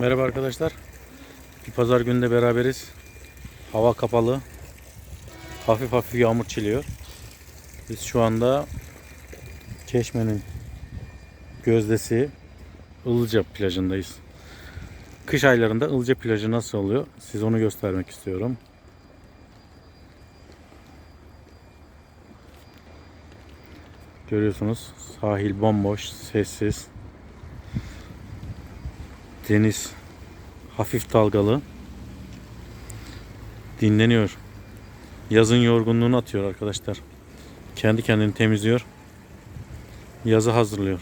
Merhaba arkadaşlar. Bir pazar günde beraberiz. Hava kapalı. Hafif hafif yağmur çiliyor. Biz şu anda Çeşme'nin gözdesi Ilıca plajındayız. Kış aylarında Ilıca plajı nasıl oluyor? Size onu göstermek istiyorum. Görüyorsunuz sahil bomboş, sessiz. Deniz hafif dalgalı. Dinleniyor. Yazın yorgunluğunu atıyor arkadaşlar. Kendi kendini temizliyor. Yazı hazırlıyor.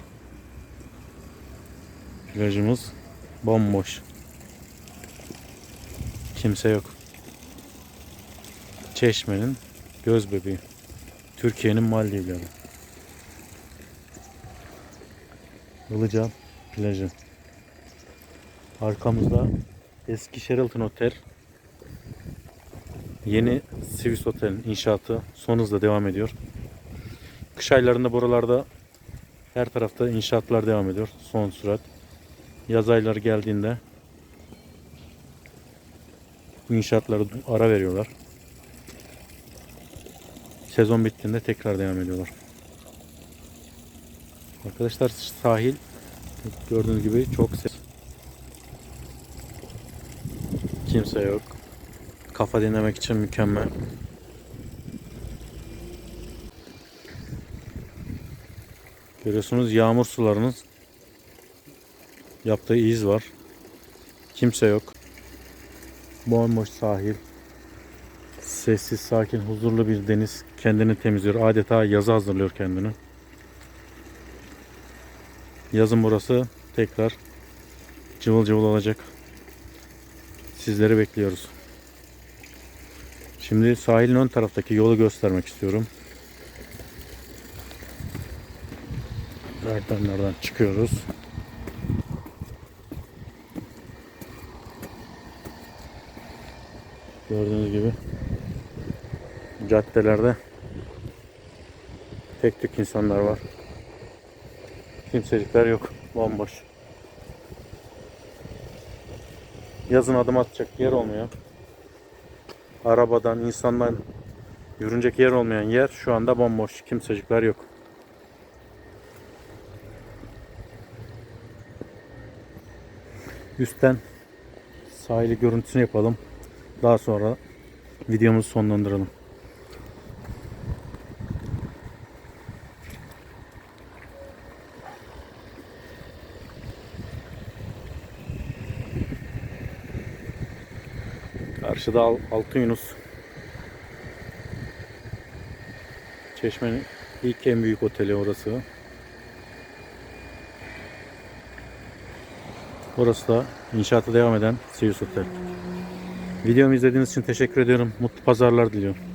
Plajımız bomboş. Kimse yok. Çeşme'nin göz bebeği. Türkiye'nin Maldivleri. Ilıca plajı. Arkamızda eski Sheraton Otel. Yeni Swiss Otel'in inşaatı son hızla devam ediyor. Kış aylarında buralarda her tarafta inşaatlar devam ediyor. Son sürat. Yaz ayları geldiğinde bu inşaatları ara veriyorlar. Sezon bittiğinde tekrar devam ediyorlar. Arkadaşlar sahil gördüğünüz gibi çok ses. Kimse yok. Kafa dinlemek için mükemmel. Görüyorsunuz yağmur sularının yaptığı iz var. Kimse yok. Bomboş sahil. Sessiz, sakin, huzurlu bir deniz. Kendini temizliyor. Adeta yazı hazırlıyor kendini. Yazın burası tekrar cıvıl cıvıl olacak. Sizleri bekliyoruz. Şimdi sahilin ön taraftaki yolu göstermek istiyorum. Merdivenlerden çıkıyoruz. Gördüğünüz gibi caddelerde tek tük insanlar var. Kimsecikler yok. Bomboş. Yazın adım atacak yer olmuyor. Arabadan, insandan yürünecek yer olmayan yer şu anda bomboş. Kimsecikler yok. Üstten sahili görüntüsünü yapalım. Daha sonra videomuzu sonlandıralım. Karşıda Al- Altın Yunus. Çeşme'nin ilk en büyük oteli orası. Burası da inşaata devam eden Sirius Otel. Videomu izlediğiniz için teşekkür ediyorum. Mutlu pazarlar diliyorum.